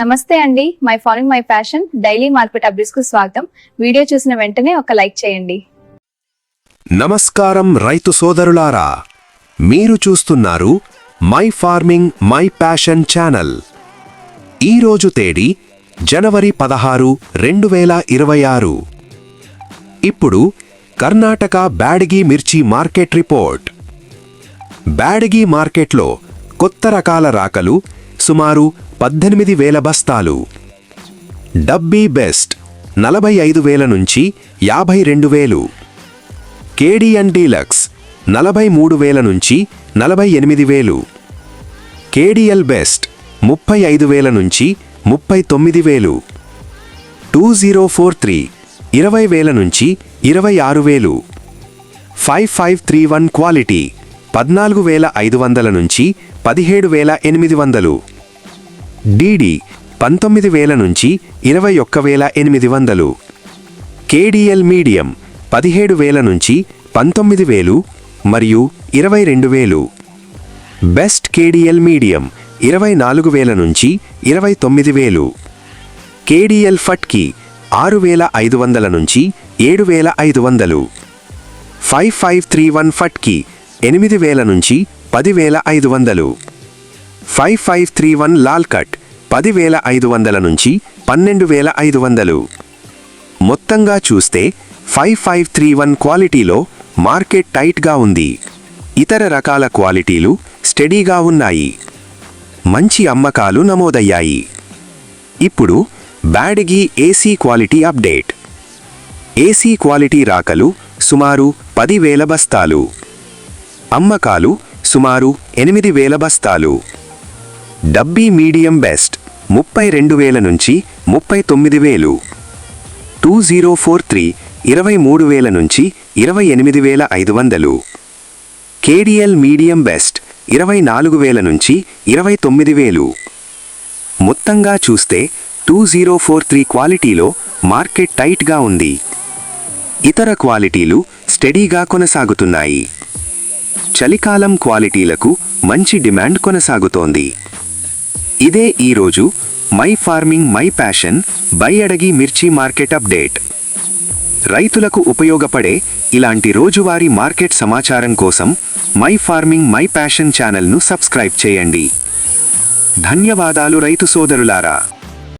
నమస్తే అండి. My following my passion daily market అప్డేట్స్కు స్వాగతం. వీడియో చూసిన వెంటనే ఒక లైక్ చేయండి. నమస్కారం రైతు సోదరులారా. మీరు చూస్తున్నారు my farming my passion channel. ఈరోజు తేదీ జనవరి పదహారు రెండు వేల ఇరవై ఆరు. ఇప్పుడు కర్ణాటక బ్యాడగి మిర్చి మార్కెట్ రిపోర్ట్. బ్యాడగి మార్కెట్లో కొత్త రకాల రాకలు సుమారు పద్దెనిమిది వేల బస్తాలు. డబ్బీ బెస్ట్ నలభై ఐదు వేల నుంచి యాభై రెండు వేలు. కేడిఎన్ డీలక్స్ నలభై మూడు వేల నుంచి నలభై ఎనిమిది వేలు. కేడిఎల్ బెస్ట్ ముప్పై ఐదు వేల నుంచి ముప్పై తొమ్మిది వేలు. టూ జీరో ఫోర్ త్రీ ఇరవై వేల నుంచి ఇరవై ఆరు వేలు. Five five three one quality పద్నాలుగు వేల ఐదు వందల నుంచి పదిహేడు వేల ఎనిమిది వందలు. డీడీ పంతొమ్మిది వేల నుంచి ఇరవై ఒక్క వేల ఎనిమిది వందలు. కేడిఎల్ మీడియం పదిహేడు వేల నుంచి పంతొమ్మిది వేలు మరియు ఇరవై రెండు వేలు. బెస్ట్ కేడిఎల్ మీడియం ఇరవై నాలుగు వేల నుంచి ఇరవై తొమ్మిది వేలు. కేడిఎల్ ఫట్కి ఆరు వేల ఐదు వందల నుంచి ఏడు వేల ఐదు వందలు. ఫైవ్ ఫైవ్ త్రీ వన్ ఫట్కి ఎనిమిది వేల నుంచి పదివేల ఐదు వందలు. ఫైవ్ ఫైవ్ త్రీ వన్ లాల్ కట్ పదివేల ఐదు వందల నుంచి పన్నెండు వేల ఐదు వందలు. మొత్తంగా చూస్తే ఫైవ్ ఫైవ్ త్రీ వన్ క్వాలిటీలో మార్కెట్ టైట్గా ఉంది. ఇతర రకాల క్వాలిటీలు స్టడీగా ఉన్నాయి. మంచి అమ్మకాలు నమోదయ్యాయి. ఇప్పుడు Byadgi AC quality update. AC quality రాకలు సుమారు పదివేల బస్తాలు. అమ్మకాలు సుమారు ఎనిమిది వేల బస్తాలు. డబ్బీ మీడియం బెస్ట్ ముప్పై రెండు వేల నుంచి ముప్పై తొమ్మిది వేలు. టూ జీరో ఫోర్ త్రీ ఇరవై మూడు వేల నుంచి ఇరవై ఎనిమిది వేల ఐదు వందలు. కేడిఎల్ మీడియం బెస్ట్ ఇరవై నాలుగు వేల నుంచి ఇరవై తొమ్మిది వేలు. మొత్తంగా చూస్తే టూ జీరో ఫోర్ త్రీ క్వాలిటీలో మార్కెట్ టైట్గా ఉంది. ఇతర క్వాలిటీలు స్టడీగా కొనసాగుతున్నాయి. చలికాలం క్వాలిటీలకు మంచి డిమాండ్ కొనసాగుతోంది. ఇదే ఈరోజు my farming my passion by అడగి మిర్చి మార్కెట్ అప్డేట్. రైతులకు ఉపయోగపడే ఇలాంటి రోజువారీ మార్కెట్ సమాచారం కోసం మై ఫార్మింగ్ మై ప్యాషన్ ఛానల్ను సబ్స్క్రైబ్ చేయండి. ధన్యవాదాలు రైతు సోదరులారా.